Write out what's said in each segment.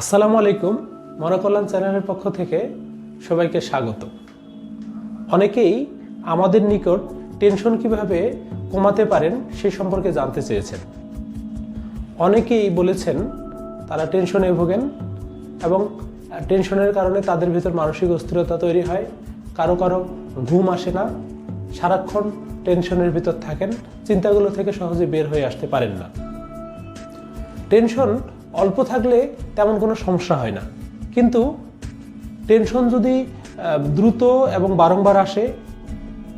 আসসালামু আলাইকুম মনোকল্যাণ চ্যানেলের পক্ষ থেকে সবাইকে স্বাগত। অনেকেই আমাদের নিকট টেনশন কীভাবে কমাতে পারেন সে সম্পর্কে জানতে চেয়েছেন। অনেকেই বলেছেন, তারা টেনশনে ভোগেন এবং টেনশনের কারণে তাদের ভিতর মানসিক অস্থিরতা তৈরি হয়। কারও কারও ঘুম আসে না, সারাক্ষণ টেনশনের ভিতর থাকেন, চিন্তাগুলো থেকে সহজে বের হয়ে আসতে পারেন না। টেনশন অল্প থাকলে তেমন কোনো সমস্যা হয় না। কিন্তু টেনশন যদি দ্রুত এবং বারংবার আসে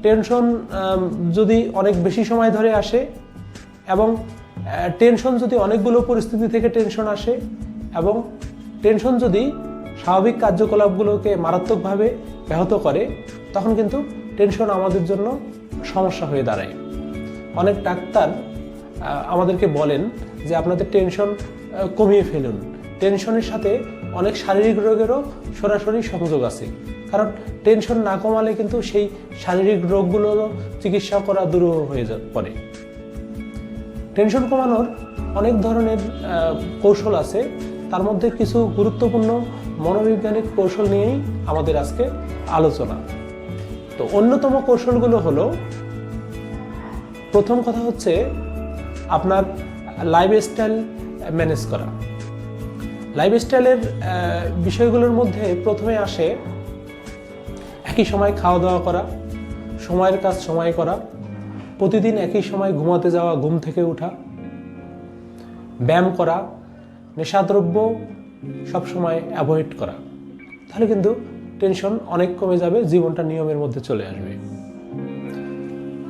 টেনশন যদি অনেক বেশি সময় ধরে আসে এবং টেনশন যদি অনেকগুলো পরিস্থিতি থেকে টেনশন আসে এবং টেনশন যদি স্বাভাবিক কার্যকলাপগুলোকে মারাত্মকভাবে ব্যাহত করে, তখন কিন্তু টেনশন আমাদের জন্য সমস্যা হয়ে দাঁড়ায়। অনেক ডাক্তার আমাদেরকে বলেন যে আপনাদের টেনশন কমিয়ে ফেলুন। টেনশনের সাথে অনেক শারীরিক রোগেরও সরাসরি সংযোগ আছে। কারণ টেনশন না কমালে কিন্তু সেই শারীরিক রোগগুলোরও চিকিৎসা করা দুরূহ হয়ে পড়ে। টেনশন কমানোর অনেক ধরনের কৌশল আছে। তার মধ্যে কিছু গুরুত্বপূর্ণ মনোবৈজ্ঞানিক কৌশল নিয়েই আমাদের আজকে আলোচনা। তো অন্যতম কৌশলগুলো হলো, প্রথম কথা হচ্ছে আপনার লাইফস্টাইল ম্যানেজ করা। লাইফস্টাইলের বিষয়গুলোর মধ্যে প্রথমে আসে একই সময় খাওয়া দাওয়া করা, সময়ের কাজ সময় করা, প্রতিদিন একই সময় ঘুমাতে যাওয়া, ঘুম থেকে ওঠা, ব্যায়াম করা, নেশাদ্রব্য সবসময় অ্যাভয়েড করা। তাহলে কিন্তু টেনশন অনেক কমে যাবে, জীবনটা নিয়মের মধ্যে চলে আসবে।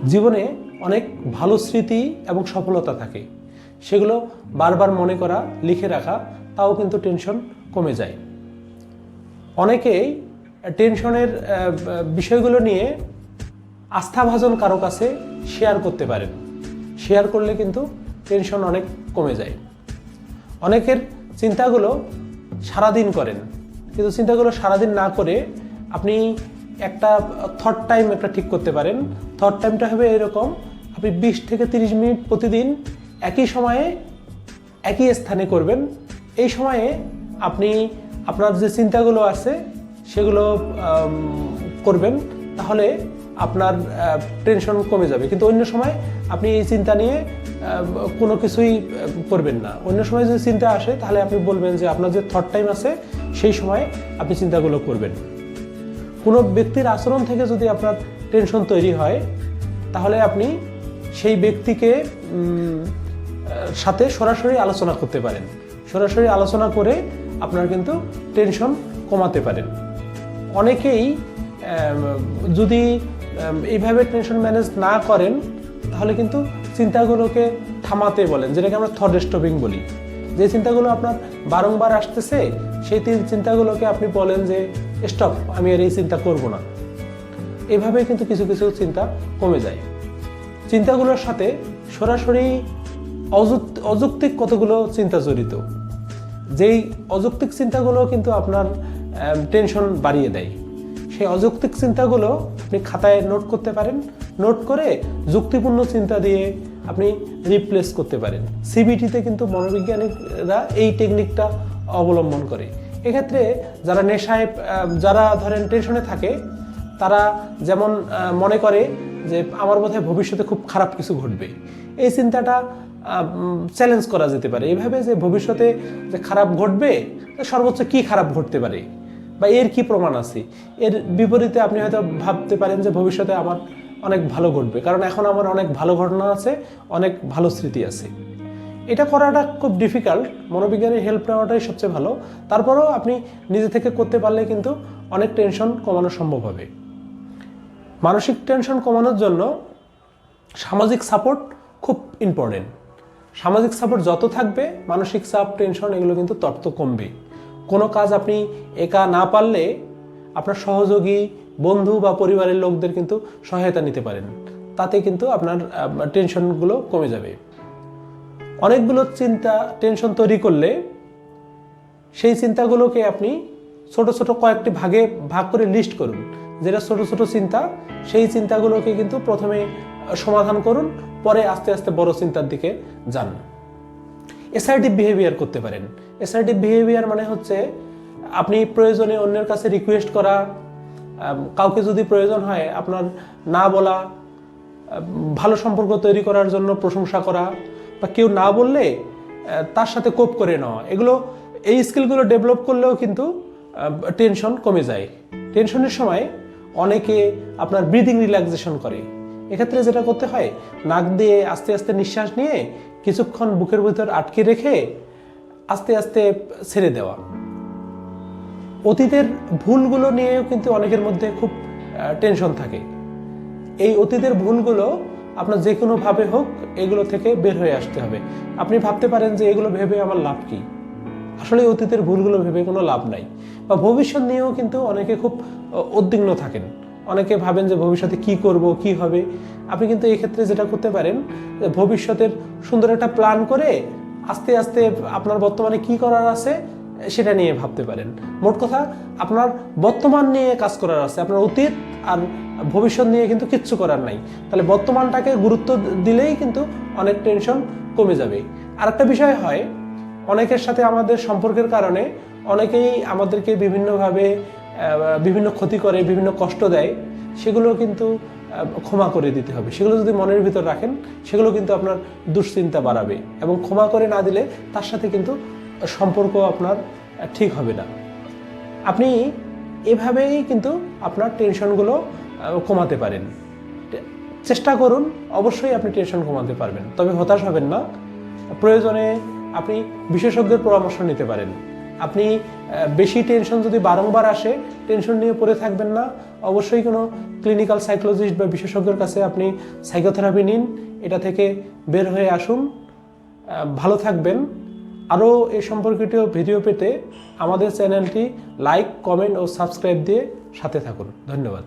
জীবনে অনেক ভালো স্মৃতি এবং সফলতা থাকে। সেগুলো বারবার মনে করা, লিখে রাখা, তাও কিন্তু টেনশন কমে যায়। অনেকেই টেনশনের বিষয়গুলো নিয়ে আস্থাভাজন কারও কাছে শেয়ার করতে পারেন। শেয়ার করলে কিন্তু টেনশন অনেক কমে যায়। অনেকের চিন্তাগুলো সারাদিন করেন, কিন্তু চিন্তাগুলো সারাদিন না করে আপনি একটা থট টাইম একটা ঠিক করতে পারেন। থট টাইমটা হবে এরকম, আপনি বিশ থেকে তিরিশ মিনিট প্রতিদিন একই সময়ে একই স্থানে করবেন। এই সময়ে আপনি আপনার যে চিন্তাগুলো আছে, সেগুলো করবেন, তাহলে আপনার টেনশন কমে যাবে। কিন্তু অন্য সময় আপনি এই চিন্তা নিয়ে কোনো কিছুই করবেন না। অন্য সময় যদি চিন্তা আসে, তাহলে আপনি বলবেন যে আপনার যে থট টাইম আছে, সেই সময় আপনি চিন্তাগুলো করবেন। কোনো ব্যক্তির আচরণ থেকে যদি আপনার টেনশন তৈরি হয়, তাহলে আপনি সেই ব্যক্তিকে সাথে সরাসরি আলোচনা করতে পারেন। সরাসরি আলোচনা করে আপনার কিন্তু টেনশন কমাতে পারেন। অনেকেই যদি এইভাবে টেনশন ম্যানেজ না করেন, তাহলে কিন্তু চিন্তাগুলোকে থামাতে বলেন, যেটাকে আমরা থট স্টপিং বলি। যে চিন্তাগুলো আপনার বারংবার আসতেছে, সেই তিন চিন্তাগুলোকে আপনি বলেন যে, স্টপ, আমি আর এই চিন্তা করব না। এভাবে কিন্তু কিছু কিছু চিন্তা কমে যায়। চিন্তাগুলোর সাথে সরাসরি অযৌক্তিক কতগুলো চিন্তা জড়িত? যেই অযৌক্তিক চিন্তাগুলো কিন্তু আপনার টেনশন বাড়িয়ে দেয়। সেই অযৌক্তিক চিন্তাগুলো আপনি খাতায় নোট করতে পারেন। নোট করে যুক্তিপূর্ণ চিন্তা দিয়ে আপনি রিপ্লেস করতে পারেন। সিবিটিতে কিন্তু মনোবিজ্ঞানীরা এই টেকনিকটা অবলম্বন করে। এক্ষেত্রে যারা নেশায় যারা ধরেন টেনশনে থাকে, তারা যেমন মনে করে যে আমার বোধহয় ভবিষ্যতে খুব খারাপ কিছু ঘটবে। এই চিন্তাটা চ্যালেঞ্জ করা যেতে পারে। এভাবে যে ভবিষ্যতে যে খারাপ ঘটবে সর্বোচ্চ কি খারাপ ঘটতে পারে? বা এর কি প্রমাণ আছে? এর বিপরীতে আপনি হয়তো ভাবতে পারেন যে ভবিষ্যতে আমার অনেক ভালো ঘটবে। কারণ এখন আমার অনেক ভালো ঘটনা আছে, অনেক ভালো স্মৃতি আছে। এটা করাটা খুব ডিফিকাল্ট মনোবিজ্ঞানের হেল্প নেওয়াটাই সবচেয়ে ভালো। তারপরেও আপনি নিজে থেকে করতে পারলে কিন্তু অনেক টেনশন কমানো সম্ভব হবে। মানসিক টেনশন কমানোর জন্য সামাজিক সাপোর্ট খুব ইম্পর্টেন্ট সামাজিক সাপোর্ট যত থাকবে, মানসিক চাপ টেনশন এগুলো কিন্তু তত কমবে। কোনো কাজ আপনি একা না পারলে আপনার সহযোগী, বন্ধু বা পরিবারের লোকদের কিন্তু সহায়তা নিতে পারেন। তাতে কিন্তু আপনার টেনশনগুলো কমে যাবে। অনেকগুলো চিন্তা টেনশন তৈরি করলে সেই চিন্তাগুলোকে আপনি ছোট ছোট কয়েকটি ভাগে ভাগ করে লিস্ট করুন। যেটা ছোট ছোট চিন্তা, সেই চিন্তাগুলোকে কিন্তু প্রথমে সমাধান করুন, পরে আস্তে আস্তে বড় চিন্তার দিকে যান। এসআরটিভ বিহেভিয়ার করতে পারেন। এসআরটিভ বিহেভিয়ার মানে হচ্ছে আপনি প্রয়োজনে অন্যের কাছে রিকোয়েস্ট করা কাউকে যদি প্রয়োজন হয় আপনার না বলা ভালো সম্পর্ক তৈরি করার জন্য প্রশংসা করা, বা কেউ না বললে তার সাথে কোপ করে নেওয়া। এগুলো, এই স্কিলগুলো ডেভেলপ করলেও কিন্তু টেনশন কমে যায়। টেনশনের সময় অনেকে আপনার ব্রিদিং রিল্যাক্সেশন করে। এক্ষেত্রে যেটা করতে হয়, নাক দিয়ে আস্তে আস্তে নিঃশ্বাস নিয়ে কিছুক্ষণ বুকের ভিতর আটকে রেখে আস্তে আস্তে ছেড়ে দেওয়া। অতীতের ভুলগুলো নিয়েও কিন্তু অনেকের মধ্যে খুব টেনশন থাকে। এই অতীতের ভুলগুলো আপনার যে কোনোভাবে হোক, এগুলো থেকে বের হয়ে আসতে হবে। আপনি ভাবতে পারেন যে এগুলো ভেবে আমার লাভ কি? আসলে অতীতের ভুলগুলো ভেবে কোনো লাভ নাই। বা ভবিষ্যৎ নিয়েও কিন্তু অনেকে খুব উদ্বিগ্ন থাকেন। অনেকে ভাবেন যে ভবিষ্যতে কি করব, কি হবে। আপনি কিন্তু এই ক্ষেত্রে যেটা করতে পারেন ভবিষ্যতের সুন্দর একটা প্ল্যান করে আস্তে আস্তে আপনার বর্তমানে কি করার আছে, সেটা নিয়ে ভাবতে পারেন। মোট কথা, আপনার বর্তমান নিয়ে কাজ করার আছে। আপনার অতীত আর ভবিষ্যৎ নিয়ে কিন্তু কিচ্ছু করার নাই। তাহলে বর্তমানটাকে গুরুত্ব দিলেই কিন্তু অনেক টেনশন কমে যাবে। আরেকটা বিষয় হয়, অনেকের সাথে আমাদের সম্পর্কের কারণে অনেকেই আমাদেরকে বিভিন্নভাবে বিভিন্ন ক্ষতি করে, বিভিন্ন কষ্ট দেয়, সেগুলো কিন্তু ক্ষমা করে দিতে হবে। সেগুলো যদি মনের ভিতর রাখেন, সেগুলো কিন্তু আপনার দুশ্চিন্তা বাড়াবে এবং ক্ষমা করে না দিলে তার সাথে কিন্তু সম্পর্ক আপনার ঠিক হবে না। আপনি এভাবেই কিন্তু আপনার টেনশনগুলো কমাতে পারেন। চেষ্টা করুন, অবশ্যই আপনি টেনশন কমাতে পারবেন। তবে হতাশ হবেন না। প্রয়োজনে আপনি বিশেষজ্ঞের পরামর্শ নিতে পারেন। আপনি বেশি টেনশন যদি বারংবার আসে টেনশন নিয়ে পড়ে থাকবেন না। অবশ্যই কোনো ক্লিনিক্যাল সাইকোলজিস্ট বা বিশেষজ্ঞের কাছে আপনি সাইকোথেরাপি নিন। এটা থেকে বের হয়ে আসুন। ভালো থাকবেন। আরও এ সম্পর্কিত ভিডিও পেতে আমাদের চ্যানেলটি লাইক কমেন্ট ও সাবস্ক্রাইব দিয়ে সাথে থাকুন। ধন্যবাদ।